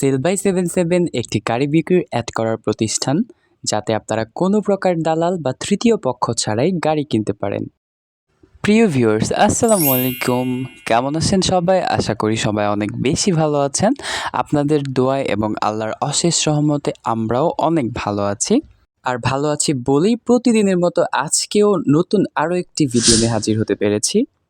Sell by seven seven একটি গাড়ি বিক্রির অ্যাড করার প্রতিষ্ঠান, যাতে আপনারা কোনো প্রকার দালাল বা তৃতীয় পক্ষ ছাড়াই গাড়ি কিনতে পারেন। প্রিয় ভিউয়ার্স আসসালামু আলাইকুম। কেমন আছেন সবাই? আশা করি সবাই অনেক বেশি ভালো আছেন। আপনাদের দোয়ায় এবং আল্লাহর অশেষ সহমতে আমরাও অনেক ভালো আছি। আর ভালো আছি বলেই প্রতিদিনের মতো আজকেও নতুন আরও একটি ভিডিও নিয়ে হাজির হতে পেরেছি।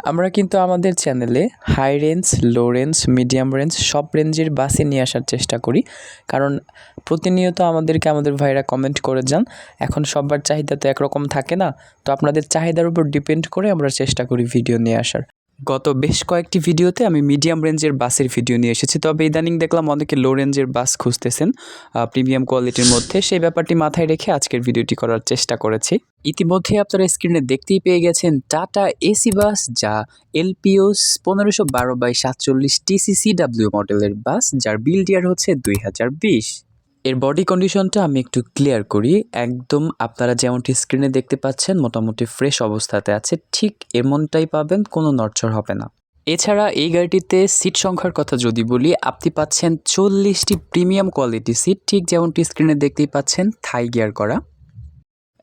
আমরা কিন্তু আমাদের চ্যানেলে high range low range medium range সব রেঞ্জের বাসে নিয়ে আসার চেষ্টা করি। কারণ প্রতিনিয়ত আমাদেরকে আমাদের ভাইরা কমেন্ট করে যান, এখন সবার চাহিদা তো একরকম থাকে না, তো আপনাদের চাহিদার উপর ডিপেন্ড করে আমরা চেষ্টা করি ভিডিও নিয়ে আসার। গত বেশ কয়েকটি ভিডিওতে আমি মিডিয়াম রেঞ্জের বাসের ভিডিও নিয়ে এসেছি। তবে ইদানিং দেখলাম অনেকে লো রেঞ্জের বাস খুঁজতেছেন প্রিমিয়াম কোয়ালিটির মধ্যে। সেই ব্যাপারটি মাথায় রেখে আজকের ভিডিওটি করার চেষ্টা করেছি। ইতিমধ্যে আপনারা স্ক্রিনে দেখতেই পেয়ে গেছেন টাটা এসি বাস যা এলপিওস পনেরোশো বারো বাই সাতচল্লিশ টিসিসিডাব্লিউ মডেলের বাস যার বিল ডিয়ার হচ্ছে দুই হাজার বিশ। এর বডি কন্ডিশনটা আমি একটু ক্লিয়ার করি। একদম আপনারা যেমনটি স্ক্রিনে দেখতে পাচ্ছেন, মোটামুটি ফ্রেশ অবস্থাতে আছে। ঠিক এমনটাই পাবেন, কোনো নড়চড় হবে না। এছাড়া এই গাড়িটিতে সিট সংখ্যার কথা যদি বলি, আপনি পাচ্ছেন চল্লিশটি প্রিমিয়াম কোয়ালিটি সিট ঠিক যেমনটি স্ক্রিনে দেখতেই পাচ্ছেন থাই গিয়ার করা।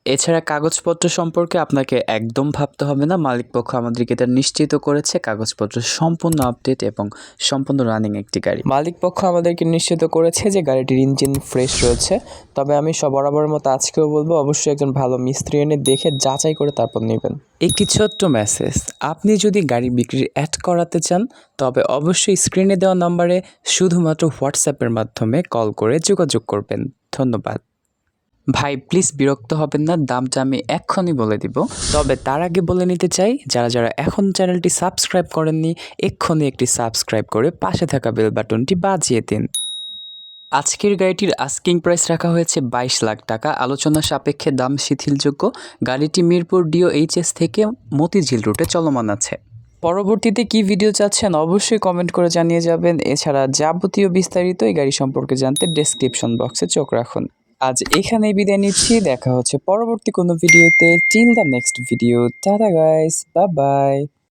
এছাড়া কাগজপত্র সম্পর্কে আপনাকে একদম ভাবতে হবে না। মালিকপক্ষ আমাদেরকে এটা নিশ্চিত করেছে। কাগজপত্র সম্পূর্ণ আপডেট এবং সম্পূর্ণ রানিং একটি গাড়ি। মালিকপক্ষ আমাদেরকে নিশ্চিত করেছে যে গাড়িটির ইঞ্জিন ফ্রেশ রয়েছে। তবে আমি সব বরাবরের মতো আজকেও বলব, অবশ্যই একজন ভালো মিস্ত্রি এনে দেখে যাচাই করে তারপর নেবেন। একটি ছোট্ট মেসেজ আপনি যদি গাড়ি বিক্রির অ্যাড করাতে চান, তবে অবশ্যই স্ক্রিনে দেওয়া নম্বরে শুধুমাত্র হোয়াটসঅ্যাপের মাধ্যমে কল করে যোগাযোগ করবেন। ধন্যবাদ। ভাই প্লিজ বিরক্ত হবেন না, দামটা আমি এক্ষুনি বলে দিব। তবে তার আগে বলে নিতে চাই, যারা যারা এখন চ্যানেলটি সাবস্ক্রাইব করেননি, এক্ষুনি একটি সাবস্ক্রাইব করে পাশে থাকা বেল বাটনটি বাজিয়ে দিন। আজকের গাড়িটির আস্কিং প্রাইস রাখা হয়েছে বাইশ লাখ টাকা। আলোচনা সাপেক্ষে দাম শিথিলযোগ্য। গাড়িটি মিরপুর ডিও এইচএস থেকে মতিঝিল রুটে চলমান আছে। পরবর্তীতে কি ভিডিও চাচ্ছেন অবশ্যই কমেন্ট করে জানিয়ে যাবেন। এছাড়া যাবতীয় বিস্তারিত এই গাড়ি সম্পর্কে জানতে ডেসক্রিপশন বক্সে চোখ রাখুন। আজ এখানেই বিদায় নিচ্ছি, দেখা হচ্ছে পরবর্তী কোনো ভিডিওতে। Till the next video tata guys bye bye